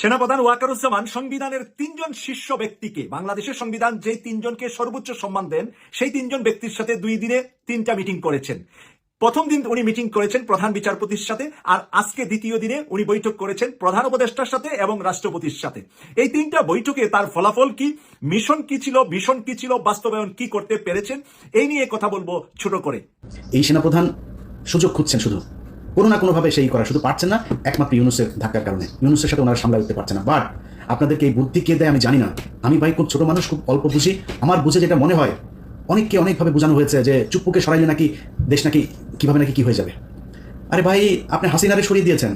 সেনাপ্রধান ওয়াকারুজ্জামান সংবিধানের তিনজন শীর্ষ ব্যক্তিকে, বাংলাদেশের সংবিধান যে তিনজনকে সর্বোচ্চ সম্মান দেন, সেই তিনজন ব্যক্তির সাথে দুই দিনে তিনটা মিটিং করেছেন। প্রথম দিন উনি মিটিং করেছেন প্রধান বিচারপতির সাথে আর আজকে দ্বিতীয় দিনে উনি বৈঠক করেছেন প্রধান উপদেষ্টার সাথে এবং রাষ্ট্রপতির সাথে। এই তিনটা বৈঠকে তার ফলাফল কি, মিশন কি ছিল, ভীষণ কি ছিল, বাস্তবায়ন কি করতে পেরেছেন, এই নিয়ে কথা বলব ছোট করে। এই সেনাপ্রধান সুযোগ খুঁজছেন শুধু। কোনো না কোনোভাবে সেই করা শুধু পারছেন না, একমাত্র ইউনুসের ধাক্কার কারণে। ইউনুসের সাথে ওনারা সামলায় উঠতে পারছে না। বাট আপনাদেরকে এই বুদ্ধি কে দেয় আমি জানি না। আমি ভাই খুব ছোট মানুষ, খুব অল্প বুঝি। আমার বুঝে যেটা মনে হয়, অনেককে অনেকভাবে বোঝানো হয়েছে যে চুপ্পুকে সরাইলে নাকি দেশ নাকি কীভাবে নাকি কি হয়ে যাবে। আরে ভাই, আপনি হাসিনারে সরিয়ে দিয়েছেন।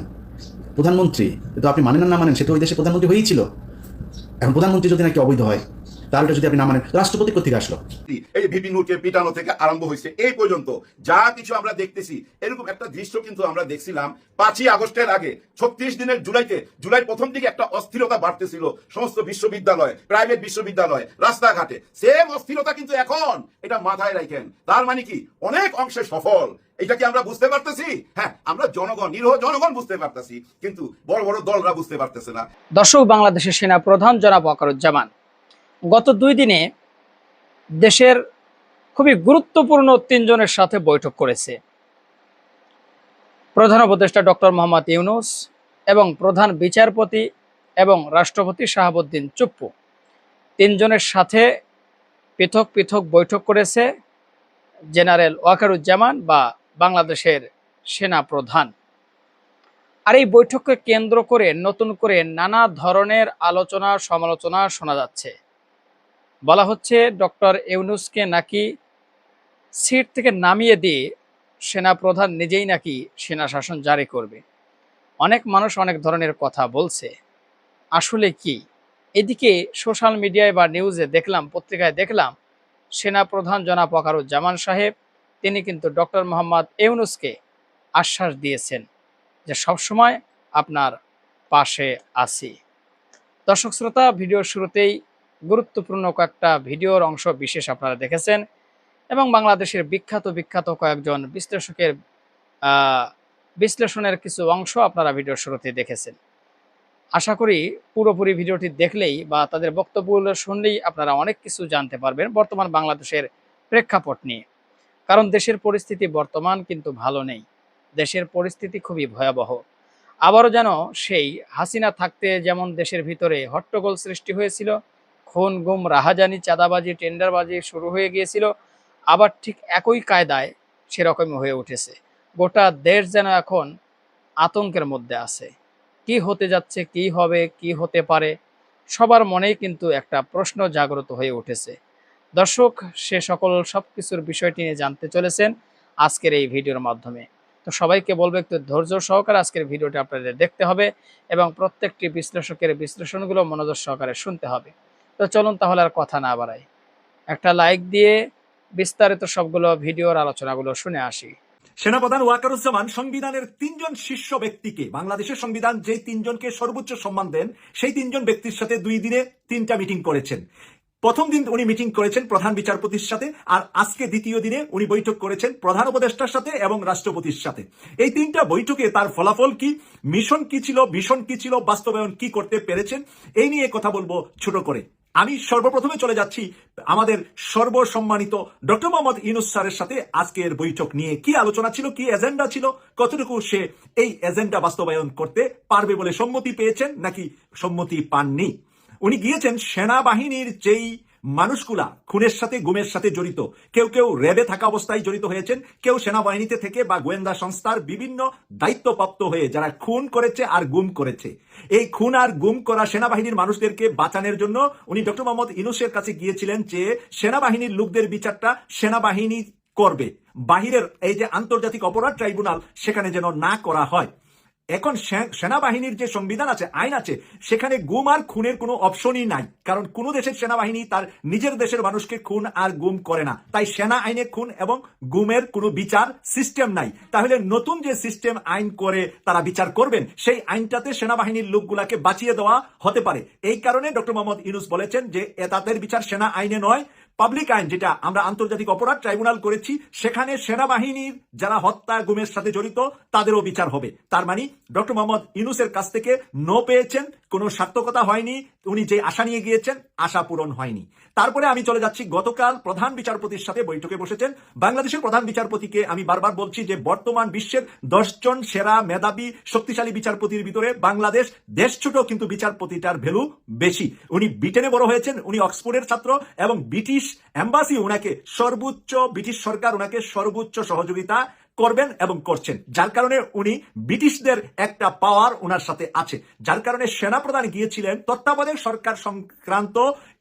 প্রধানমন্ত্রী তো আপনি মানেন না মানেন, সে তো ওই দেশে প্রধানমন্ত্রী হয়েই ছিল। এখন প্রধানমন্ত্রী যদি নাকি অবৈধ হয় তাহলে যদি আপনি না মানেন রাষ্ট্রপতি কোথেকে আসলো? এই ভিপি নূরকে পিটানো থেকে আরম্ভ হয়েছে এই পর্যন্ত যা কিছু আমরা দেখতেছি এরকম একটা দৃশ্য কিন্তু আমরা দেখছিলাম পাঁচই আগস্টের আগে ছত্রিশ দিনের জুলাইতে জুলাই প্রথম দিকে একটা অস্থিরতা বাড়তেছিল সমস্ত বিশ্ববিদ্যালয় প্রাইভেট বিশ্ববিদ্যালয় রাস্তাঘাটে। সেম অস্থিরতা কিন্তু এখন এটা মাথায় রাখেন। তার মানে কি? অনেক অংশে সফল। এটা কি আমরা বুঝতে পারতেছি? হ্যাঁ আমরা জনগণ নিরহ জনগণ বুঝতে পারতেছি কিন্তু বড় বড় দলরা বুঝতে পারতেছে না। দর্শক বাংলাদেশের সেনা প্রধান জনাব ওয়াকারুজ্জামান। গত দুই দিনে দেশের খুবই গুরুত্বপূর্ণ তিনজনের সাথে বৈঠক করেছে। প্রধান উপদেষ্টা ডক্টর মোহাম্মদ ইউনুস এবং প্রধান বিচারপতি এবং রাষ্ট্রপতি শাহাবুদ্দিন চুপ্পু তিনজনের সাথে পৃথক পৃথক বৈঠক করেছে জেনারেল ওয়াকারুজ্জামান বা বাংলাদেশের সেনা প্রধান। আর এই বৈঠককে কেন্দ্র করে নতুন করে নানা ধরনের আলোচনা সমালোচনা শোনা যাচ্ছে। বলা হচ্ছে ডক্টর ইউনুসকে নাকি সিট থেকে নামিয়ে দিয়ে সেনা প্রধান নিজেই নাকি সেনা শাসন জারি করবে। অনেক মানুষ অনেক ধরনের কথা বলছে। আসলে কি? এদিকে সোশ্যাল মিডিয়ায় বা নিউজে দেখলাম, পত্রিকায় দেখলাম সেনা প্রধান জনাব ওয়াকারুজ্জামান সাহেব, তিনি কিন্তু ডক্টর মোহাম্মদ ইউনুসকে আশ্বাস দিয়েছেন যে সবসময় আপনার পাশে আছি। দর্শক শ্রোতা, ভিডিওর শুরুতেই গুরুত্বপূর্ণ কয়েকটা ভিডিওর অংশ বিশেষ আপনারা দেখেছেন এবং বাংলাদেশের বিখ্যাত বিখ্যাত কয়েকজন বিশ্লেষকের বিশ্লেষণের কিছু অংশ আপনারা ভিডিওর শুরুতে দেখেছেন। আশা করি পুরোপুরি ভিডিওটি দেখলেই বা তাদের বক্তব্যগুলো শুনলেই আপনারা অনেক কিছু জানতে পারবেন বর্তমান বাংলাদেশের প্রেক্ষাপট নিয়ে। কারণ দেশের পরিস্থিতি বর্তমান কিন্তু ভালো নেই। দেশের পরিস্থিতি খুবই ভয়াবহ। আবারও যেন সেই হাসিনা থাকতে যেমন দেশের ভিতরে হট্টগোল সৃষ্টি হয়েছিল খুন, গুম, রাহাজানি, চাঁদাবাজি, টেন্ডারবাজি শুরু হয়ে গিয়েছিল। আবার ঠিক একই কায়দায় সেরকমই হয়ে উঠেছে। গোটা দেশ যেন এখন আতঙ্কের মধ্যে আছে। কি হতে যাচ্ছে, কি হবে, কি হতে পারে, সবার মনেই কিন্তু একটা প্রশ্ন জাগ্রত হয়ে উঠেছে। দর্শক, সে সকল সব কিছুর বিষয়টি নিয়ে জানতে চলেছেন আজকের এই ভিডিওর মাধ্যমে। তো সবাইকে বলব একটু ধৈর্য সহকারে আজকের ভিডিওটি আপনাদের দেখতে হবে এবং প্রত্যেকটি বিশ্লেষকের বিশ্লেষণগুলো মনোযোগ সহকারে শুনতে হবে। তো চলুন তাহলে আর কথা না বাড়াই। একটা লাইক দিয়ে বিস্তারিত সবগুলো ভিডিওর আলোচনাগুলো শুনে আসি। সেনাপ্রধান ওয়াকারুজ্জামান সংবিধানের তিনজন শীর্ষ ব্যক্তিকে, বাংলাদেশের সংবিধান যে তিনজনকে সর্বোচ্চ সম্মান দেন, সেই তিনজন ব্যক্তির সাথে দুই দিনে তিনটা মিটিং করেছেন। প্রথম দিন উনি মিটিং করেছেন প্রধান বিচারপতির সাথে আর আজকে দ্বিতীয় দিনে উনি বৈঠক করেছেন প্রধান উপদেষ্টার সাথে এবং রাষ্ট্রপতির সাথে। এই তিনটা বৈঠকে তার ফলাফল কি মিশন কি ছিল ভীষণ কি ছিল, বাস্তবায়ন কি করতে পেরেছেন, এই নিয়ে কথা বলব ছোট করে। আমি সর্বপ্রথমে চলে যাচ্ছি আমাদের সর্বসম্মানিত ডক্টর মোহাম্মদ ইউনুস স্যারের সাথে আজকের বৈঠক নিয়ে। কি আলোচনা ছিল? কি এজেন্ডা ছিল? কতটুকু সে এই এজেন্ডা বাস্তবায়ন করতে পারবে বলে সম্মতি পেয়েছেন নাকি সম্মতি পাননি? উনি গিয়েছেন সেনাবাহিনীর যেই মানুষগুলা খুনের সাথে গুমের সাথে জড়িত। কেউ কেউ র্যাবে থাকা অবস্থায় জড়িত হয়েছেন, কেউ সেনাবাহিনীতে থেকে বা গোয়েন্দা সংস্থার বিভিন্ন দায়িত্বপ্রাপ্ত হয়ে যারা খুন করেছে আর গুম করেছে। এই খুন আর গুম করা সেনাবাহিনীর মানুষদেরকে বাঁচানোর জন্য উনি ডক্টর মোহাম্মদ ইনুসের কাছে গিয়েছিলেন যে সেনাবাহিনীর লোকদের বিচারটা সেনাবাহিনী করবে। বাহিরের এই যে আন্তর্জাতিক অপরাধ ট্রাইব্যুনাল সেখানে যেন না করা হয়। এখন সেনাবাহিনীর যে সংবিধান আছে, আইন আছে, সেখানে গুম আর খুনের কোনো অপশনই নাই। কারণ কোন দেশের সেনাবাহিনী তার নিজের দেশের মানুষকে খুন আর গুম করে না। তাই সেনা আইনে খুন এবং গুমের কোনো বিচার সিস্টেম নাই। তাহলে নতুন যে সিস্টেম আইন করে তারা বিচার করবেন, সেই আইনটাতে সেনাবাহিনীর লোকগুলাকে বাঁচিয়ে দেওয়া হতে পারে। এই কারণে ডক্টর মোহাম্মদ ইউনুস বলেছেন যে, এ তাদের বিচার সেনা আইনে নয় পাবলিক আইন, যেটা আমরা আন্তর্জাতিক অপরাধ ট্রাইব্যুনাল করেছি, সেখানে সেনাবাহিনীর যারা হত্যা, গুমের সাথে জড়িত, তাদেরও বিচার হবে। তার মানে ডক্টর মোহাম্মদ ইউনুসের কাছ থেকে নো পেয়েছেন, কোনো সার্থকতা হয়নি, উনি যে আশা নিয়ে গিয়েছেন, আশা পূরণ হয়নি। তারপরে আমি চলে যাচ্ছি, গতকাল প্রধান বিচারপতির সাথে বৈঠকে বসেছেন। বাংলাদেশের প্রধান বিচারপতিকে আমি বারবার বলছি যে, বর্তমান বিশ্বের দশজন সেরা মেধাবী, শক্তিশালী বিচারপতির ভিতরে বাংলাদেশ দেশ ছোট, কিন্তু বিচারপতিটার ভ্যালু বেশি। উনি ব্রিটেনে বড় হয়েছেন, উনি অক্সফোর্ডের ছাত্র এবং ব্রিটিশ এম্বাসি ওনাকে সর্বোচ্চ, ব্রিটিশ সরকার ওনাকে সর্বোচ্চ সহযোগিতা করবেন এবং করছেন। যার কারণে উনি ব্রিটিশদের একটা পাওয়ার ওনার সাথে আছে। যার কারণে সেনাপ্রধান গিয়েছিলেন তত্ত্বাবধায়ক সরকার সংক্রান্ত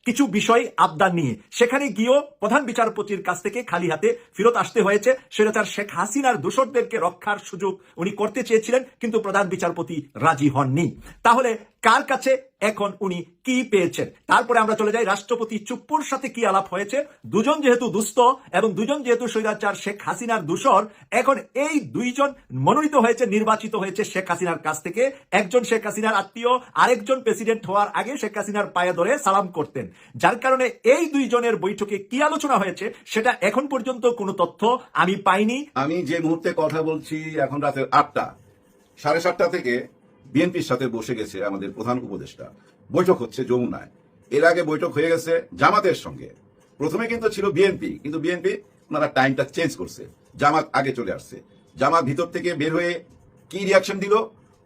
কিছু বিষয় আবদার নিয়ে। সেখানে গিয়েও প্রধান বিচারপতির কাছ থেকে খালি হাতে ফেরত আসতে হয়েছে। সেটা তার শেখ হাসিনার দোষরদেরকে রক্ষার সুযোগ উনি করতে চেয়েছিলেন, কিন্তু প্রধান বিচারপতি রাজি হননি। তাহলে কার কাছে? এখন উনি কি পেয়েছেন? তারপরে আমরা চলে যাই। রাষ্ট্রপতি চুপ্পুর সাথে কি আলাপ হয়েছে? দুজন যেহেতু দুস্থ এবং দুজন যেহেতু স্বৈরাচার শেখ হাসিনার দূষর, এখন এই দুইজন মনোনীত হয়েছে, নির্বাচিত হয়েছে শেখ হাসিনার কাছ থেকে। একজন শেখ হাসিনার আত্মীয়, আরেকজন প্রেসিডেন্ট হওয়ার আগে শেখ হাসিনার পায়ে ধরে সালাম করতেন। যার কারণে এই দুইজনের বৈঠকে কি আলোচনা হয়েছে, সেটা এখন পর্যন্ত কোনো তথ্য আমি পাইনি। আমি যে মুহূর্তে কথা বলছি এখন রাতের আটটা, সাড়ে সাতটা থেকে বিএনপির সাথে বসে গেছে আমাদের প্রধান উপদেষ্টা। বৈঠক হচ্ছে যমুনায়। এর আগে বৈঠক হয়ে গেছে জামাতের সঙ্গে। প্রথমে কিন্তু ছিল বিএনপি, কিন্তু বিএনপি ওনারা টাইমটা চেঞ্জ করছে। জামাত আগে চলে আসছে। জামাত ভিতর থেকে বের হয়ে কি রিয়াকশন দিল?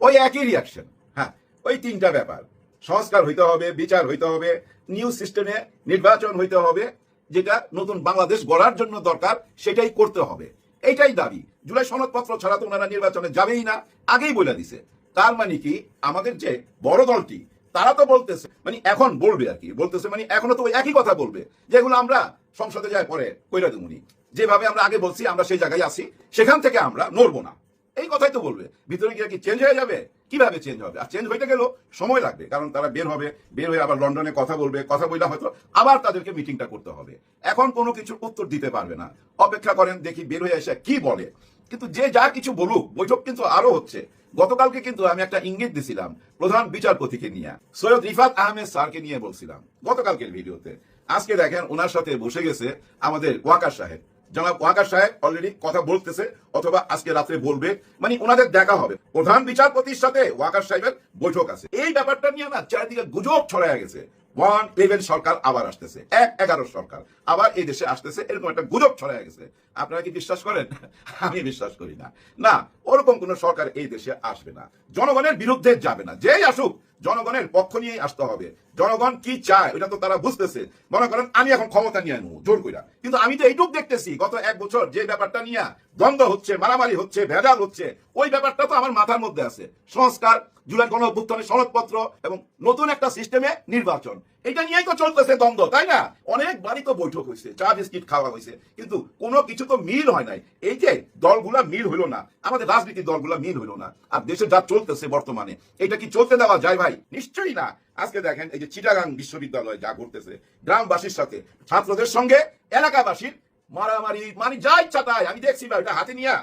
ওই একই রিয়াকশন হ্যাঁ ওই তিনটা ব্যাপার। সংস্কার হইতে হবে, বিচার হইতে হবে নিউ সিস্টেমে নির্বাচন হইতে হবে, যেটা নতুন বাংলাদেশ গড়ার জন্য দরকার, সেটাই করতে হবে। এইটাই দাবি। জুলাই সনদপত্র ছাড়া তো ওনারা নির্বাচনে যাবেই না। আগেই বলে দিছে। তার মানে কি? আমাদের যে বড় দলটি, তারা তো বলতেছে মানে এখন বলবে আর কি, বলতেছে মানে এখনও তো ওই একই কথা বলবে, যেগুলো আমরা সংসদে যায় পরে কইরা দেবুনি যেভাবে আমরা আগে বলছি, আমরা সেই জায়গায় আছি, সেখান থেকে আমরা নড়বো না। এই কথাই তো বলবে। ভিতরে গিয়ে কি চেঞ্জ হয়ে যাবে? কীভাবে চেঞ্জ হবে? আর চেঞ্জ হইতে গেলেও সময় লাগবে, কারণ তারা বের হবে, বের হয়ে আবার লন্ডনে কথা বলবে, কথা বললে হয়তো আবার তাদেরকে মিটিংটা করতে হবে। এখন কোনো কিছুর উত্তর দিতে পারবে না। অপেক্ষা করেন, দেখি বের হয়ে এসে কি বলে। কিন্তু যে যা কিছু বলুক, বৈঠক কিন্তু আরও হচ্ছে। গতকালকে কিন্তু আমি একটা ইঙ্গিত দিছিলাম প্রধান বিচারপতিকে নিয়ে। সৈয়দ রিফাত আহমেদ স্যারকে নিয়ে বলছিলাম গতকালকের ভিডিওতে। আজকে দেখেন ওনার সাথে বসে গেছে আমাদের ওয়াকার সাহেব। জনাব ওয়াকার সাহেব অলরেডি কথা বলতেছে অথবা আজকে রাত্রে বলবে মানে ওনাদের দেখা হবে। প্রধান বিচারপতির সাথে ওয়াকার সাহেবের বৈঠক আছে। এই ব্যাপারটা নিয়ে না চারিদিকে গুজব ছড়ায় গেছে। ওয়ান ইলেভেন সরকার আবার আসতেছে। এক এগারো সরকার আবার এই দেশে আসতেছে, এরকম একটা গুজব ছড়ায় গেছে। আপনারা কি বিশ্বাস করেন? আমি বিশ্বাস করি না। না, ওরকম কোন সরকার এই দেশে আসবে না। জনগণের বিরুদ্ধে যাবে না। যেই আসুক, জনগণের পক্ষ নিয়েই আসতে হবে। জনগণ কি চায় ওটা তো তারা বুঝতেছে। মনে করেন, আমি এখন ক্ষমতা নিয়ে নেব জোর কইরা। কিন্তু আমি তো এইটুক দেখতেছি, গত এক বছর যে ব্যাপারটা নিয়ে দ্বন্দ্ব হচ্ছে, মারামারি হচ্ছে, ভেজাল হচ্ছে, ওই ব্যাপারটা তো আমার মাথার মধ্যে আছে। সংস্কার জুলাই গণ সনদপত্র এবং নতুন একটা সিস্টেমে নির্বাচন। এটা নিয়েই তো চলতেছে দ্বন্দ্ব, তাই না? অনেক বাড়ি তো বৈঠক হয়েছে, চা, বিস্কিট খাওয়া হয়েছে, কিন্তু কোনো কিছু তো মিল হয় নাই। এই যে দলগুলা মিল হইল না, আমাদের রাজনীতির দলগুলা মিল হইল না, আর দেশে যা চলতেছে বর্তমানে, এটা কি চলতে দেওয়া যায় ভাই? নিশ্চয়ই না। আজকে দেখেন, এই যে চিটাগাং বিশ্ববিদ্যালয় যা ঘটতেছে গ্রামবাসীর সাথে, ছাত্রদের সঙ্গে এলাকাবাসীর মারামারি মানে যা ইচ্ছা তাই, আমি দেখছি ভাই এটা হাতে নিয়ে।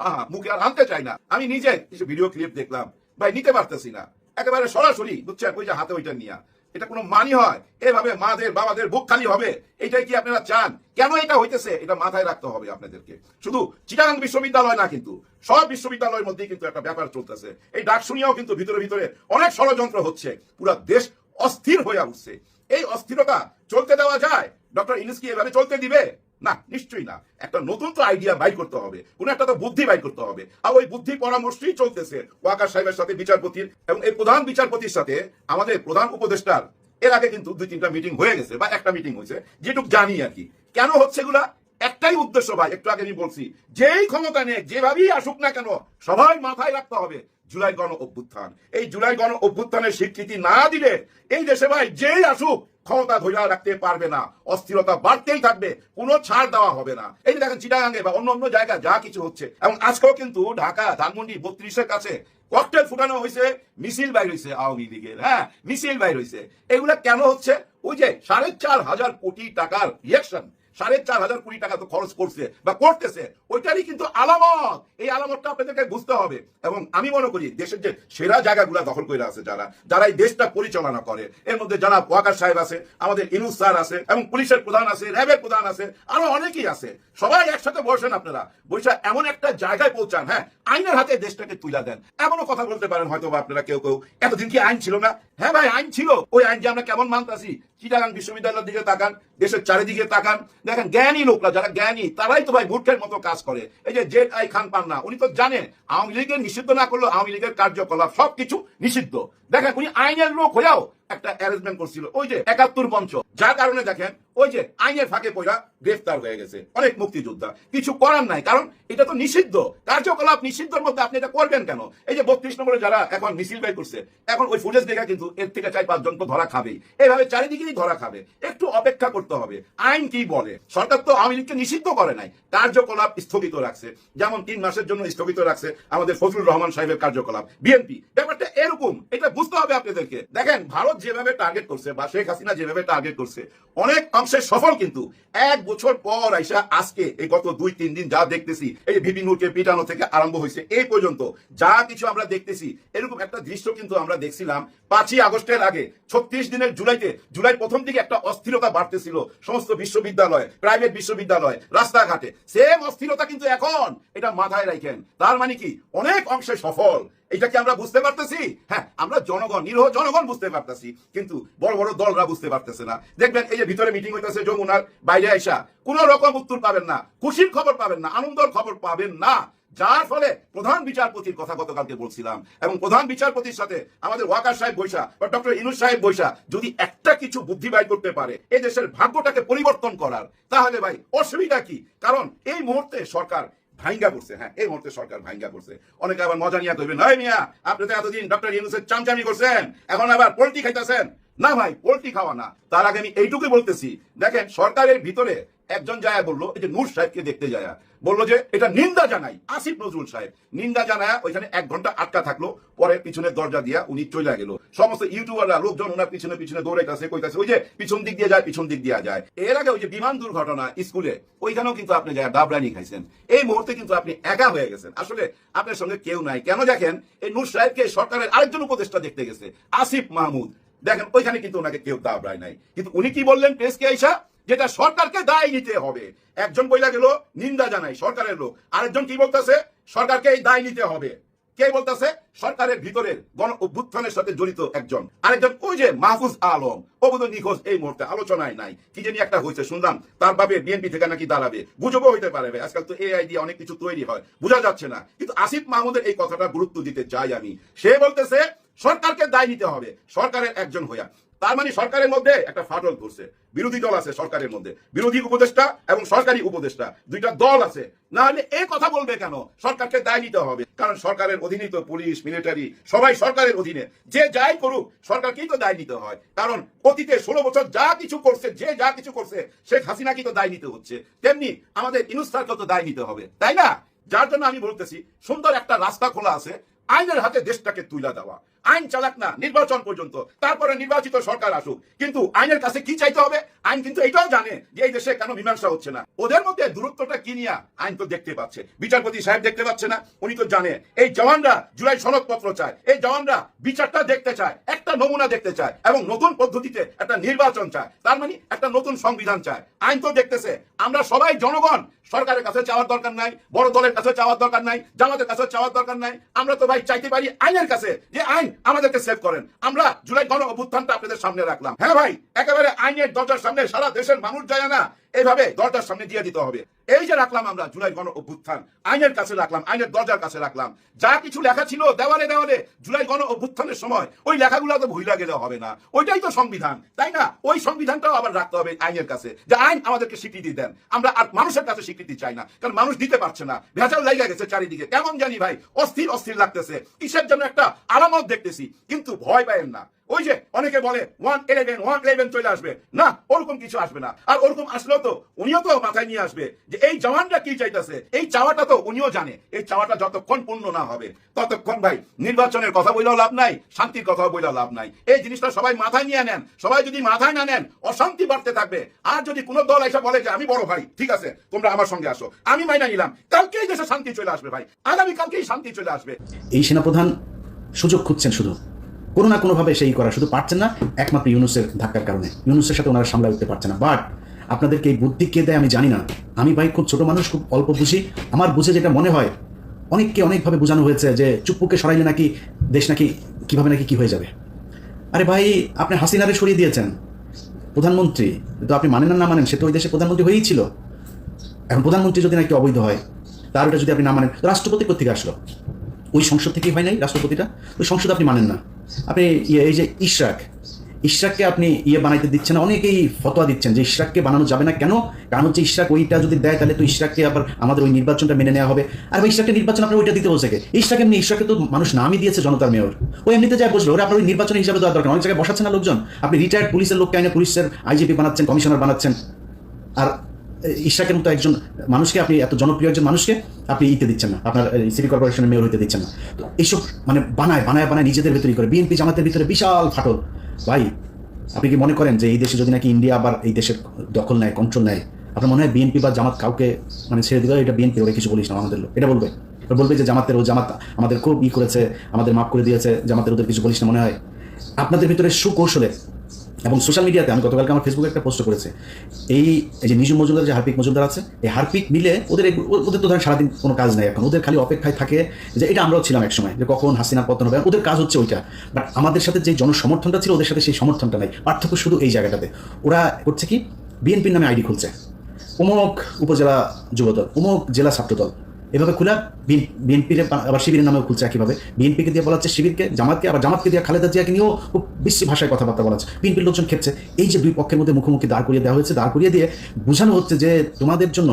হ্যাঁ মুখে আর আনতে চাই না। আমি নিজে কিছু ভিডিও ক্লিপ দেখলাম ভাই, নিতে পারতেছি না। একেবারে সরাসরি, বুঝছেন, ওই যে হাতে ওইটা নিয়ে। এটা কোনো মানি হয়? এভাবে মাদের, বাবাদের বুক খালি হবে? এটাই কি আপনারা চান? কেন এটা হইতেছে? এটা মাথায় রাখতে হবে আপনাদেরকে। শুধু চিটাগাং বিশ্ববিদ্যালয় না কিন্তু, সব বিশ্ববিদ্যালয়ের মধ্যেই কিন্তু একটা ব্যাপার চলতেছে। এই ডাক শুনিয়াও কিন্তু ভিতরে ভিতরে অনেক ষড়যন্ত্র হচ্ছে। পুরা দেশ অস্থির হয়ে উঠছে। এই অস্থিরতা চলতে দেওয়া যায়? ডক্টর ইলিস কি এভাবে চলতে দিবে? না, নিশ্চয়ই না। একটা নতুন তো আইডিয়া বাই করতে হবে। কোন একটা তো বুদ্ধি বাই করতে হবে। আর ওই বুদ্ধি পরামর্শই চলতেছে ওয়াকার সাহেবের সাথে বিচারপতির এবং এই প্রধান বিচারপতির সাথে আমাদের প্রধান উপদেষ্টার। এর আগে কিন্তু দুই তিনটা মিটিং হয়ে গেছে বা একটা মিটিং হয়েছে, যেটুক জানি আর কি। কেন হচ্ছে এগুলা? একটাই উদ্দেশ্য ভাই, একটু আগে আমি বলছি, যেই ক্ষমতা নেই যেভাবেই আসুক না কেন, সবাই মাথায় রাখতে হবে জুলাই গণ অভ্যুত্থান। এই জুলাই গণ অভ্যুত্থানের স্বীকৃতি না দিলে এই দেশে ভাই যেই আসুক ক্ষমতা ধরে রাখতে পারবে না, অস্থিরতা বাড়তেই থাকবে, কোনো ছাড় দেওয়া হবে না। এই যে দেখেন চিটাগাঙ্গে বা অন্য অন্য জায়গায় যা কিছু হচ্ছে, এবং আজকেও কিন্তু ঢাকা, ধানমন্ডি বত্রিশের কাছে ককটেল ফুটানো হয়েছে, মিছিল বাইর হয়েছে আওয়ামী লীগের হ্যাঁ মিছিল বাইর হয়েছে। এগুলা কেন হচ্ছে? ওই যে সাড়ে চার হাজার কোটি টাকার রিয়াকশন সাড়ে চার হাজার কোটি টাকা তো খরচ করছে বা করতেছে, ওইটারই কিন্তু আলামত। এই আলামতটা আপনাদেরকে বুঝতে হবে। এবং আমি মনে করি, দেশের যে সেরা জায়গাগুলো দখল করে আছে যারা যারা এই দেশটা পরিচালনা করে, এর মধ্যে যারা ওয়াকার সাহেব আছে, আমাদের ইনুস স্যার আছে, এবং পুলিশের প্রধান আছে, র্যাবের প্রধান আছে, আরও অনেকেই আছে। সবাই একসাথে বসেন আপনারা। বসে এমন একটা জায়গায় পৌঁছান হ্যাঁ আইনের হাতে দেশটাকে তুলে দেন। এমনও কথা বলতে পারেন হয়তো আপনারা কেউ কেউ। এতদিন কি আইন ছিল না? হ্যাঁ ভাই, আইন ছিল। ওই আইন যে আমরা কেমন মানতাছি? চিটাগাং বিশ্ববিদ্যালয়ের দিকে তাকান, দেশের চারিদিকে তাকান। দেখেন, জ্ঞানী লোকরা, যারা জ্ঞানী, তারাই তো ভাই মূর্খের মতো কাজ করে। এই যে জেট আই খান পান না, উনি তো জানেন, আওয়ামী লীগের নিষিদ্ধ না করল আওয়ামী লীগের কার্যকলাপ সবকিছু নিষিদ্ধ। দেখেন, উনি আইনের লোক হয়েও একটা অ্যারেঞ্জমেন্ট করছিল। ওই যে একাত্তর মঞ্চ যার কারণে দেখেন, ওই যে আইনের ফাঁকে পয়রা গ্রেফতার হয়ে গেছে অনেক মুক্তিযোদ্ধা। কিছু করার নাই, কারণ এটা তো নিষিদ্ধ। কার্যকলাপ নিষিদ্ধের মধ্যে আপনি এটা করবেন কেন? এই যে বত্রিশ নম্বরে যারা এখন মিছিল বের করছে, এখন ওই ফুটেজ দেখা কিন্তু এর থেকে চার পাঁচজন তো ধরা খাবেই। এইভাবে চারিদিকেই ধরা খাবে। একটু অপেক্ষা করতে হবে। আইন কি বলে? সরকার তো আওয়ামী লীগকে নিষিদ্ধ করে নাই। কার্যকলাপ স্থগিত রাখছে। যেমন তিন মাসের জন্য স্থগিত রাখছে আমাদের ফজলুর রহমান সাহেবের কার্যকলাপ। বিএনপি, ব্যাপারটা এরকম। এটা বুঝতে হবে আপনাদেরকে। দেখেন, ভারত যেভাবে টার্গেট করছে বা শেখ হাসিনা যেভাবে টার্গেট করছে, অনেক অংশে সফল কিন্তু। এক বছর পর আইসা আজকে এই গত দুই, তিন দিন যা দেখতেছি, এই ভিপি নূরকে পিটানো থেকে আরম্ভ হয়েছে। এই পর্যন্ত যা কিছু আমরা দেখতেছি, এরকম একটা দৃশ্য কিন্তু আমরা দেখছিলাম পাঁচই আগস্টের আগে। ছত্রিশ দিনের জুলাইতে, জুলাই প্রথম দিকে একটা অস্থিরতা বাড়তেছিল সমস্ত বিশ্ববিদ্যালয় প্রাইভেট বিশ্ববিদ্যালয়, রাস্তাঘাটে। সেম অস্থিরতা কিন্তু এখন, এটা মাথায় রাখেন। তার মানে কি? অনেক অংশে সফল। এটা কি আমরা বুঝতে পারতেছি? হ্যাঁ আমরা জনগণ, নিরহ জনগণ বুঝতে পারতেছি, কিন্তু বড় বড় দলরা বুঝতে পারতেছে না। দেখবেন, এই যে ভিতরে মিটিং হইতেছে যমুনার, বাইরে আইসা কোন রকম উত্তর পাবেন না, খুশির খবর পাবেন না, আনন্দের খবর পাবেন না। যার ফলে প্রধান বিচারপতির কথা গতকালকে বলছিলাম, এবং প্রধান বিচারপতির সাথে আমাদের ওয়াকার সাহেব বৈশা বা ডক্টর ইনুস সাহেব বৈশা যদি একটা কিছু বুদ্ধি বাইর করতে পারে এই দেশের ভাগ্যটাকে পরিবর্তন করার, তাহলে ভাই, অসুবিধা কি? কারণ এই মুহূর্তে সরকার ভাঙ্গা করছে হ্যাঁ এই মুহূর্তে সরকার ভাইঙ্গা করছে। অনেকে আবার মজা নিয়ে কইবেন নয় মিয়া, আপনি তো এতদিন ডক্টর ইউনুসের চামচামি করছেন, এখন আবার পোলট্রি খাইতেছেন? না ভাই, পোলট্রি খাওয়া না। তার আগে আমি এইটুকুই বলতেছি, দেখেন সরকারের ভিতরে একজন যায় বলল, এই যে নূর সাহেবকে দেখতে যায়। বলল যে, এটা নিন্দা জানাই। আসিফ নজরুল সাহেব, নিন্দা জানায় ওইখানে এক ঘণ্টা আটকা থাকল। পরে পিছনে দরজা দিয়া উনি চলে গেল। সমস্ত ইউটিউবাররা, লোকজন ওনার পিছনে পিছনে দৌড়াইতেছে, কইতাছে, ওই যে পিছন দিক দিয়ে যায়, পিছন দিক দিয়ে যায়। এর আগে ওই যে বিমান দুর্ঘটনা স্কুলে, ওইখানেও কিন্তু আপনি যায় ডাবরানি খাইছেন। এই মুহূর্তে কিন্তু আপনি একা হয়ে গেছেন। আসলে আপনার সঙ্গে কেউ নাই। কেন দেখেন, এই নূর সাহেবকে সরকারের আরেকজন উপদেষ্টা দেখতে গেছে, আসিফ মাহমুদ। দেখেন, ওইখানে কিন্তু ওনাকে কেউ দাবরায় নাই। কিন্তু উনি কি বললেন, প্রেসকে আইসা? যেটা সরকারকে দায় নিতে হবে। একজন বইলা গেল, নিন্দা জানাই সরকারের লোক। আরেকজন কি বলতেছে? সরকারকে এই দায় নিতে হবে। কে বলতেছে? সরকারের ভিতরের গণ অভ্যুত্থানের সাথে জড়িত একজন। আরেকজন, ওই যে মাহফুজ আলম। অবুদ নিখোঁজ এই মুহূর্তে, আলোচনায় নাই। কি জানি একটা হয়েছে, শুনলাম। তার বাবে বিএনপি থেকে নাকি দাঁড়াবে। গুজবও হইতে পারে ভাই। আজকাল তো এআই দিয়ে অনেক কিছু তৈরি হয়। বোঝা যাচ্ছে না। কিন্তু আসিফ মাহমুদের এই কথাটা গুরুত্ব দিতে চাই আমি। সে বলতেছে, সরকারকে দায় নিতে হবে। সরকারের একজন হইয়া। তার মানে সরকারের মধ্যে একটা ফাটল করছে বিরোধী দল আছে সরকারের মধ্যে। বিরোধী উপদেষ্টা এবং সরকারি উপদেষ্টা, দুইটা দল আছে। না হলে এই কথা বলবে কেন? সরকারকে দায় নিতে হবে। কারণ সরকারের অধীনেই তো পুলিশ, মিলিটারি, সবাই সরকারের অধীনে। যে যাই করুক, সরকারকেই তো দায় নিতে হয়। কারণ অতীতে ষোলো বছর যা কিছু করছে, যে যা কিছু করছে, শেখ হাসিনাকে তো দায় নিতে হচ্ছে। তেমনি আমাদের ইনুস স্যারকেও তো দায় নিতে হবে। তাই না? যার জন্য আমি বলতেছি, সুন্দর একটা রাস্তা খোলা আছে। আইনের হাতে দেশটাকে তুলে দেওয়া। আইন চালাক না নির্বাচন পর্যন্ত, তারপরে নির্বাচিত সরকার আসুক। কিন্তু আইনের কাছে কি চাইতে হবে? আইন কিন্তু এটাও জানে যে এই দেশে কেন মীমাংসা হচ্ছে না। ওদের মধ্যে দূরত্বটা কি নিয়ে? আইন তো দেখতে পাচ্ছে। বিচারপতি সাহেব দেখতে পাচ্ছে না, উনি তো জানে। এই জওয়ানরা জুলাই সনদপত্র চায়। এই জওয়ানরা বিচারটা দেখতে চায়, একটা নমুনা দেখতে চায় এবং নতুন পদ্ধতিতে একটা নির্বাচন চায়। তার মানে একটা নতুন সংবিধান চায়। আইন তো দেখতেছে। আমরা সবাই জনগণ। সরকারের কাছে চাওয়ার দরকার নাই, বড় দলের কাছে চাওয়ার দরকার নাই, জামাতের কাছে চাওয়ার দরকার নাই। আমরা তো ভাই চাইতে পারি আইনের কাছে যে আইন আমাদেরকে সেভ করেন। আমরা জুলাই গণ অভ্যুত্থানটা আপনাদের সামনে রাখলাম। হ্যাঁ ভাই, একেবারে আইনের দরজার সামনে সারা দেশের মানুষ যায় না। এইভাবে দরজার সামনে দিয়ে দিতে হবে। এই যে রাখলাম আমরা জুলাই গণ অভ্যুত্থান, আইনের কাছে রাখলাম, আইনের দরজার কাছে রাখলাম, যা কিছু লেখা ছিল দেওয়ালে দেওয়ালে জুলাই গণ অভ্যুত্থানের সময়, ওই লেখাগুলো তো ভুইলা গেলে হবে না। ওইটাই তো সংবিধান, তাই না? ওই সংবিধানটাও আবার রাখতে হবে আইনের কাছে, যে আইন আমাদেরকে স্বীকৃতি দেন। আমরা আর মানুষের কাছে স্বীকৃতি চাই না, কারণ মানুষ দিতে পারছে না। ভেজাল লাইগা গেছে চারিদিকে, কেমন জানি ভাই, অস্থির অস্থির লাগতেছে। কিসের জন্য একটা আলামত দেখতেছি, কিন্তু ভয় পায়েন না। ওই যে অনেকে বলে ওয়ান ইলেভেন ওয়ান ইলেভেন চলে আসবে। না, ওরকম কিছু আসবে না। আর ওরকম আসলেও তো, উনিও তো মাথায় নিয়ে আসবে যে এই জওয়ানরা কি চাইতেছে? এই চাওয়াটা তো উনিও জানে। এই চাওয়াটা যতক্ষণ পূর্ণ না হবে, ততক্ষণ ভাই নির্বাচনের কথা বইলেও লাভ নাই, শান্তির কথা বইলেও লাভ নাই। এই জিনিসটা সবাই মাথায় নিয়ে নেন। সবাই যদি মাথায় না নেন, অশান্তি বাড়তে থাকবে। আর যদি কোনো দল এসে বলে যে আমি বড় ভাই, ঠিক আছে, তোমরা আমার সঙ্গে আসো। আমি মাইনা নিলাম। কালকেই দেশে শান্তি চলে আসবে ভাই। আগামী কালকেই শান্তি চলে আসবে। এই সেনাপ্রধান সুযোগ খুঁজছেন শুধু। কোনো না কোনোভাবে সেই করা শুধু পারছেন না, একমাত্র ইউনুসের ধাক্কার কারণে। ইউনুসের সাথে ওনারা সামলায় উঠতে পারছে না। বাট আপনাদেরকে এই বুদ্ধি কে দেয় আমি জানি না। আমি ভাই খুব ছোট মানুষ, খুব অল্প বুঝি। আমার বুঝে যেটা মনে হয়, অনেককে অনেকভাবে বোঝানো হয়েছে যে চুপ্পুকে সরাইলে নাকি দেশ নাকি কীভাবে নাকি কি হয়ে যাবে। আরে ভাই, আপনি হাসিনারে সরিয়ে দিয়েছেন। প্রধানমন্ত্রী তো আপনি মানেন না না মানেন, সে তো ওই দেশে প্রধানমন্ত্রী হয়েই ছিল। এখন প্রধানমন্ত্রী যদি নাকি অবৈধ হয়, তার ওটা যদি আপনি না মানেন রাষ্ট্রপতি কোথেকে আসলো? ওই সংসদ থেকেই হয় নাই রাষ্ট্রপতিটা? ওই সংসদ আপনি মানেন না। আপনি ইয়ে এই যে ইশরাক ইশরাককে আপনি ইয়ে বানাইতে দিচ্ছেন অনেকেই ফতোয়া দিচ্ছেন যে ইশরাককে বানানো যাবে না কেন? কারণ হচ্ছে ইশরাক ওইটা যদি দেয়, তাহলে তো ইশরাককে আবার আমাদের ওই নির্বাচনটা মেনে নেওয়া হবে। আর ওই নির্বাচন আপনার ওইটা দিতে বসে ইশরাক এমনি ইশরাকে তো মানুষ নামই দিয়েছে জনতার মেয়র। ও এমনিতে যায় বসল ওরা আপনার ওই নির্বাচন হিসাবে দেওয়া দরকার অনেক জায়গায় বসাচ্ছে না লোকজন। আপনি রিটায়ার্ড পুলিশের লোককে আইনে পুলিশের আইজিপি বানাচ্ছেন, কমিশনার বানাচ্ছেন। আর ইশাকের মতো একজন মানুষকে আপনি, এত জনপ্রিয় একজন মানুষকে আপনি ইতে দিচ্ছেন না। আপনার সিটি কর্পোরেশনের মেয়র হইতে দিচ্ছেন না। তো এইসব মানে বানায় বানায় বানায় নিজেদের ভিতরেই করে। বিএনপি জামাতের ভিতরে বিশাল ফাটল। ভাই, আপনি কি মনে করেন যে এই দেশে যদি নাকি ইন্ডিয়া আবার এই দেশের দখল নেয় কন্ট্রোল নেয়, আপনার মনে হয় বিএনপি বা জামাত কাউকে মানে ছেড়ে দিবে? এটা বিএনপি ওরা কিছু বলিস না আমাদের লোক। এটা বলবে। বলবে যে জামাতের ও জামাত আমাদের খুব ই করেছে, আমাদের মাফ করে দিয়েছে, জামাতের ওদের কিছু বলিস না মনে হয়? আপনাদের ভিতরে সুকৌশলে এবং সোশ্যাল মিডিয়াতে আমি গতকালকে আমার ফেসবুকে একটা পোস্ট করেছে। এই যে নিজু মজুমদার যে হারপিক মজুমদার আছে, এই হারপিক মিলে ওদের ওদের তো ধরেন সারাদিন কোনো কাজ নেই এখন। ওদের খালি অপেক্ষায় থাকে যে এটা আমরাও ছিলাম একসময়, যে কখন হাসিনা পতন হবে। ওদের কাজ হচ্ছে ওইটা। বাট আমাদের সাথে যে জনসমর্থনটা ছিল, ওদের সাথে সেই সমর্থনটা নাই। পার্থক্য শুধু এই জায়গাটাতে। ওরা করছে কি? বিএনপির নামে আইডি খুলছে। অমুক উপজেলা যুবদল অমুক জেলা ছাত্রদল। এভাবে খোলা বিএনপির আবার শিবিরের নামেও খুলছে একইভাবে। বিএনপিকে দিয়ে বলা হচ্ছে, শিবিরকে, জামাতকে, আবার জামাতকে দিয়ে খালেদা জিয়াকে নিয়েও খুব বিশ্রী ভাষায় কথাবার্তা বলা হচ্ছে। বিএনপির লোকজন খেপছে। এই যে দুই পক্ষের মধ্যে মুখোমুখি দাঁড় করিয়ে দেওয়া হয়েছে, দাঁড় করিয়ে দিয়ে বোঝানো হচ্ছে যে তোমাদের জন্য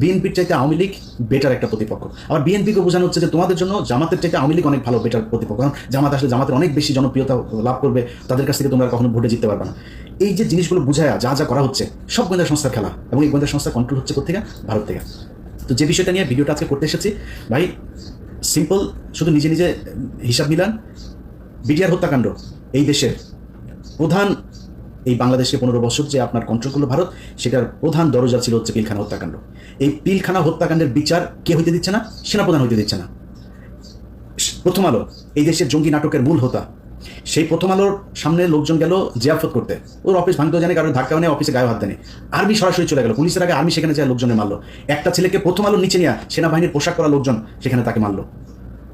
বিএনপির চাইতে আওয়ামী লীগ বেটার একটা প্রতিপক্ষ। আবার বিএনপিকে বোঝানো হচ্ছে যে তোমাদের জন্য জামাতের চাইতে আওয়ামী লীগ অনেক ভালো বেটার প্রতিপক্ষ। কারণ জামাত আসলে জামাতের অনেক বেশি জনপ্রিয়তা লাভ করবে তাদের কাছ থেকে তোমরা কখনো ভোটে জিততে পারবে না। এই যে জিনিসগুলো বুঝায় যা যা করা হচ্ছে, সব গোয়েন্দা সংস্থার খেলা। এবং এই গোয়েন্দা সংস্থা কন্ট্রোল হচ্ছে কোথেকে ভারত থেকে। তো যে বিষয়টা নিয়ে ভিডিওটা আজকে করতে এসেছি, ভাই সিম্পল শুধু নিজে নিজে হিসাব মিলান। বিডিআর হত্যাকাণ্ড এই দেশের প্রধান, এই বাংলাদেশে পনেরো বছর যে আপনার কন্ট্রোল করল ভারত, সেটার প্রধান দরজা ছিল হচ্ছে পিলখানা হত্যাকাণ্ড। এই পিলখানা হত্যাকাণ্ডের বিচার কে হইতে দিচ্ছে না? সেনাপ্রধান হইতে দিচ্ছে না। প্রথম আলো, এই দেশের জঙ্গি নাটকের মূল হোতা। সেই প্রথম আলোর সামনে লোকজন গেল জিয়াফত করতে। ওর অফিস ভাঙতেও জানে কারণ ধাক্কা মানে অফিসে গায়ে হাত দেয়নি। আর্মি সরাসরি চলে গেল। পুলিশের আগে আর্মি সেখানে যায় লোকজনে মারলো। একটা ছেলেকে প্রথম আলোর নিচে নিয়ে সেনাবাহিনীর পোশাক করা লোকজন সেখানে তাকে মারলো।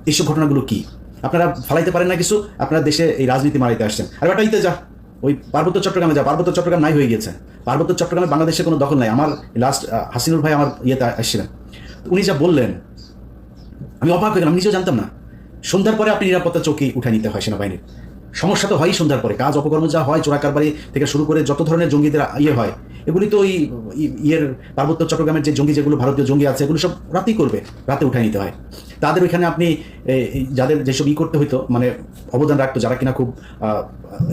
এইসব ঘটনাগুলো কি? আপনারা ফালাইতে পারেন না কিছু? আপনারা দেশে এই রাজনীতি মারাইতে আসছেন। আর ওটা ইতে যা। ওই পার্বত্য চট্টগ্রামে যা। পার্বত্য চট্টগ্রাম নাই হয়ে গেছে পার্বত্য চট্টগ্রামে বাংলাদেশে কোনো দখল নাই। আমার লাস্ট হাসিনুর ভাই আমার ইয়েতে আসছিলেন। উনি যা বললেন, আমি অবাক হয়ে গেলাম। নিজেও জানতাম না। সন্ধ্যার পরে আপনি নিরাপত্তা চৌকি উঠে নিতে হয় সেনাবাহিনীর। সমস্যা তো হয়ই সন্ধ্যার পরে। কাজ, অপকর্ম যা হয়, চোরা কারবারি থেকে শুরু করে যত ধরনের জঙ্গিদের ইয়ে হয়, এগুলি তো ওই ইয়ের পার্বত্য চট্টগ্রামের যে জঙ্গি, যেগুলো ভারতীয় জঙ্গি আছে, এগুলো সব রাতেই করবে, রাতে উঠে নিতে হয়। তাদের ওইখানে আপনি যাদের যেসব ই করতে হইতো মানে অবদান রাখতো, যারা কিনা খুব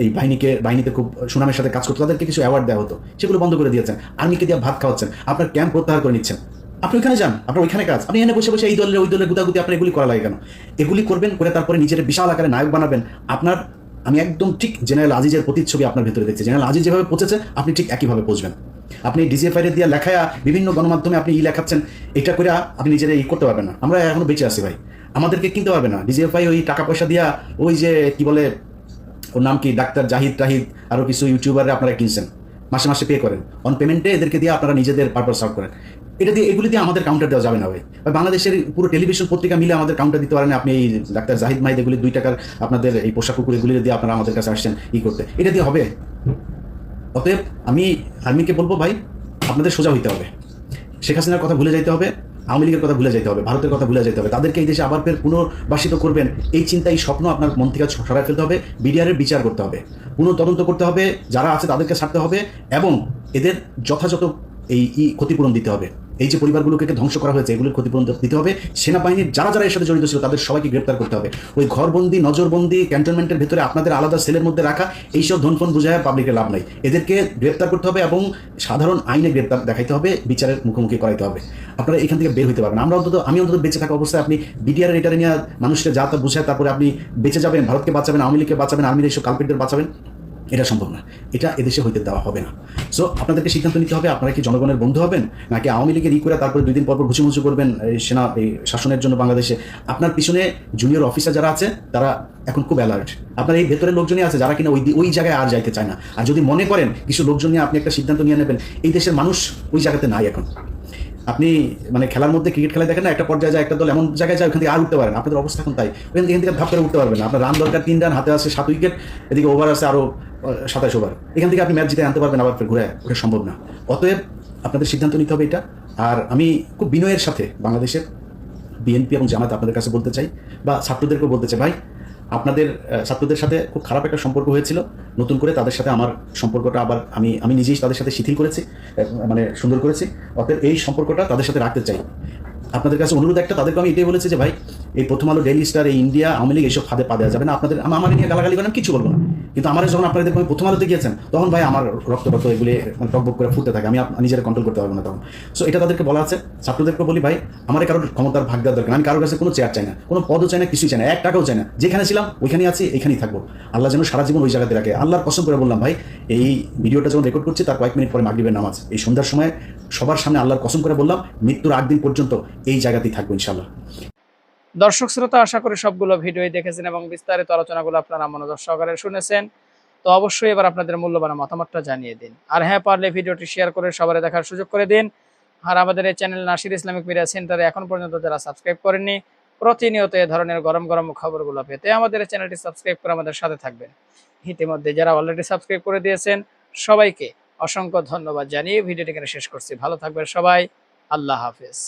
এই বাহিনীকে, বাহিনীতে খুব সুনামের সাথে কাজ করতো, তাদেরকে কিছু অ্যাওয়ার্ড দেওয়া হতো, সেগুলো বন্ধ করে দিয়েছেন। আর্মিকে দিয়ে ভাত খাওয়াচ্ছেন। আপনার ক্যাম্প প্রত্যাহার করে নিচ্ছেন। আপনি ওইখানে যান, আপনার ওইখানে কাজ। আপনি এখানে বসে বসে এই দলের, ওই দলের গুতাগুতি আপনার এগুলি করা লাগে কেন? এগুলি করবেন, করে তারপরে নিজের বিশাল আকারে নায়ক বানাবেন। আপনার, আমি একদম ঠিক জেনারেল আজিজের প্রতিচ্ছবি আপনার ভেতরে দেখছি। জেনারেল আজিজ যেভাবে পৌঁছেছে, আপনি ঠিক একইভাবে পৌঁছবেন। আপনি ডিজিএফআই এর দিয়ে লেখায়া বিভিন্ন গণমাধ্যমে আপনি ই লেখাচ্ছেন, এটা করে আপনি নিজেরা ই করতে পারবেন না। আমরা এখনও বেঁচে আছি ভাই। আমাদেরকে কিনতে পারবে না। ডিজিএফআই ওই টাকা পয়সা দিয়া ওই যে, কি বলে, ওর নাম কি? ডাক্তার জাহিদ টাহিদ আরও কিছু ইউটিউবারে আপনারা কিনছেন। মাসে মাসে পে করেন। অন পেমেন্টে এদেরকে দিয়ে আপনারা নিজেদের পারপাস সার্ভ করেন। এটা দিয়ে এগুলি দিয়ে আমাদের কাউন্টার দেওয়া যাবে না ভাই। বাংলাদেশের পুরো টেলিভিশন পত্রিকা মিলে আমাদের কাউন্টার দিতে পারেন আপনি এই ডাক্তার জাহিদ মাহিদ, এগুলি দুই টাকার আপনাদের এই পোশাক কুকুর, এগুলি দিয়ে আপনারা আমাদের কাছে আসছেন ই করতে। এটা দিয়ে হবে। অতএব আমি আর্মিকে বলব ভাই, আপনাদের সোজা হইতে হবে। শেখ হাসিনার কথা ভুলে যাইতে হবে, আওয়ামী লীগের কথা ভুলে যেতে হবে, ভারতের কথা ভুলে যেতে হবে। তাদেরকে এই দেশে আবার ফের পুনর্বাসিত করবেন, এই চিন্তা এই স্বপ্ন আপনার মন থেকে সরাই ফেলতে হবে, বিডিআরের বিচার করতে হবে। পুনঃ তদন্ত করতে হবে, যারা আছে তাদেরকে ছাড়তে হবে এবং এদের যথাযথ এই ক্ষতিপূরণ দিতে হবে। এই যে পরিবারগুলোকে ধ্বংস করা হয়েছে, এগুলোর ক্ষতিপূরণ দিতে হবে। সেনাবাহিনীর যারা যারা এর সাথে জড়িত ছিল, তাদের সবাইকে গ্রেপ্তার করতে হবে। ওই ঘরবন্দি, নজরবন্দি, ক্যান্টনমেন্টের ভেতরে আপনাদের আলাদা সেলের মধ্যে রাখা, এইসব ধনফন বুঝায় পাবলিকের লাভ নাই। এদেরকে গ্রেপ্তার করতে হবে এবং সাধারণ আইনে গ্রেপ্তার দেখাইতে হবে, বিচারের মুখোমুখি করাইতে হবে। আপনারা এখান থেকে বের হইতে পারবেন। আমরা অন্তত, আমি অন্তত বেঁচে থাকা অবস্থায় আপনি বিডিআর এটারে নিয়ে মানুষকে যা তা বুঝায়, তারপরে আপনি বেঁচে যাবেন, ভারতকে বাঁচাবেন, আওয়ামী লীগকে বাঁচাবেন, আর্মির এইসব কালপিটদের বাঁচাবেন। এটা সম্ভব না। এটা এদেশে হইতে দেওয়া হবে না। সো আপনাদেরকে সিদ্ধান্ত নিতে হবে, আপনারা কি জনগণের বন্ধু হবেন, নাকি আওয়ামী লীগের ই করে তারপরে দুই দিন পর পর ঘুষিমুচু করবেন সেনা, এই শাসনের জন্য বাংলাদেশে? আপনার পিছনে জুনিয়র অফিসার যারা আছে, তারা এখন খুব অ্যালার্ট আপনার এই ভেতরের লোকজনই আছে, যারা কিনা ওই ওই জায়গায় আর যাইতে চায় না। আর যদি মনে করেন কিছু লোকজন নিয়ে আপনি একটা সিদ্ধান্ত নিয়ে নেবেন, এই দেশের মানুষ ওই জায়গাতে নাই এখন। আপনি মানে খেলার মধ্যে ক্রিকেট খেলা দেখেন না, একটা পর্যায়ে যায়, একটা দল এমন জায়গায় যায়, ওখান থেকে আর উঠতে পারেন আপনাদের অবস্থা এখন তাই। ওখান থেকে ধাপ করে উঠতে পারবেন আপনার রান দরকার, তিন রান, হাতে আছে সাত উইকেট এদিকে ওভার আছে আরও সাতাশ ওভার এখান থেকে আপনি ম্যাচ জিতে আনতে পারবেন, আবার ঘুরে ওটা সম্ভব না। অতএব আপনাদের সিদ্ধান্ত নিতে হবে এটা। আর আমি খুব বিনয়ের সাথে বাংলাদেশের বিএনপি এবং জামাত আপনাদের কাছে বলতে চাই, বা ছাত্রদেরকেও বলতে চাই, ভাই, আপনাদের ছাত্রদের সাথে খুব খারাপ একটা সম্পর্ক হয়েছিল। নতুন করে তাদের সাথে আমার সম্পর্কটা আবার আমি আমি নিজেই তাদের সাথে শিথিল করেছি মানে সুন্দর করেছি। অতএব এই সম্পর্কটা তাদের সাথে রাখতে চাই। আপনাদের কাছে অনুরোধ একটা, তাদেরকে আমি এটাই বলেছি যে, ভাই এই প্রথম আলো ডেইলি স্টার এই ইন্ডিয়া আওয়ামী লীগ এইসব ফাঁদে পা দেওয়া যাবে না। আপনাদের আমা- আমার নিয়ে গালাগালি করেন কিছু বলব না। কিন্তু আমার যখন আপনাদের আমি প্রথম আলোতে গিয়েছেন, তখন ভাই আমার রক্ত রক্ত এগুলি মানে টকবক করে ফুটতে থাকে। আমি নিজের কন্ট্রোল করতে পারব না তখন। সো এটা তাদেরকে বলা আছে। ছাত্রদেরকে বলি, ভাই, আমার কারোর ক্ষমতার ভাগ দেওয়ার দরকার। আমি কারোর কাছে কোনো চেয়ার চাই না, কোনো পদও চাই না, কিছুই চাই না, এক টাকাও চাই না। যেখানে ছিলাম, ওইখানেই আছি, এখানেই থাকব। আল্লাহ যেন সারা জীবন ওই জায়গাতে রাখে। আল্লাহর কসম করে বললাম, ভাই, এই ভিডিওটা যখন রেকর্ড করছি, তার কয়েক মিনিট পরে মাগরিবের নামাজ। এই সন্ধ্যার সময় সবার সামনে আল্লাহর কসম করে বললাম, মৃত্যুর আট দিন পর্যন্ত এই জায়গাতেই থাকব ইনশাল্লাহ দর্শক শ্রোতা, আশা করি সবগুলো ভিডিওই দেখেছেন এবং বিস্তারিত আলোচনাগুলো আপনারা মনোযোগ সহকারে শুনেছেন। তো অবশ্যই এবার আপনাদের মূল্যবান মতামতটা জানিয়ে দিন। আর হ্যাঁ পারলে ভিডিওটি শেয়ার করে সবাই দেখার সুযোগ করে দিন। আর আমাদের এই চ্যানেল নাসির ইসলামিক মিডিয়া সেন্টারে এখন পর্যন্ত যারা সাবস্ক্রাইব করেননি, প্রতিনিয়ত এ ধরনের গরম গরম খবরগুলো পেতে আমাদের চ্যানেলটি সাবস্ক্রাইব করে আমাদের সাথে থাকবেন। ইতিমধ্যে যারা অলরেডি সাবস্ক্রাইব করে দিয়েছেন, সবাইকে অসংখ্য ধন্যবাদ জানিয়ে ভিডিওটি এখানে শেষ করছি। ভালো থাকবেন সবাই। আল্লাহ হাফেজ।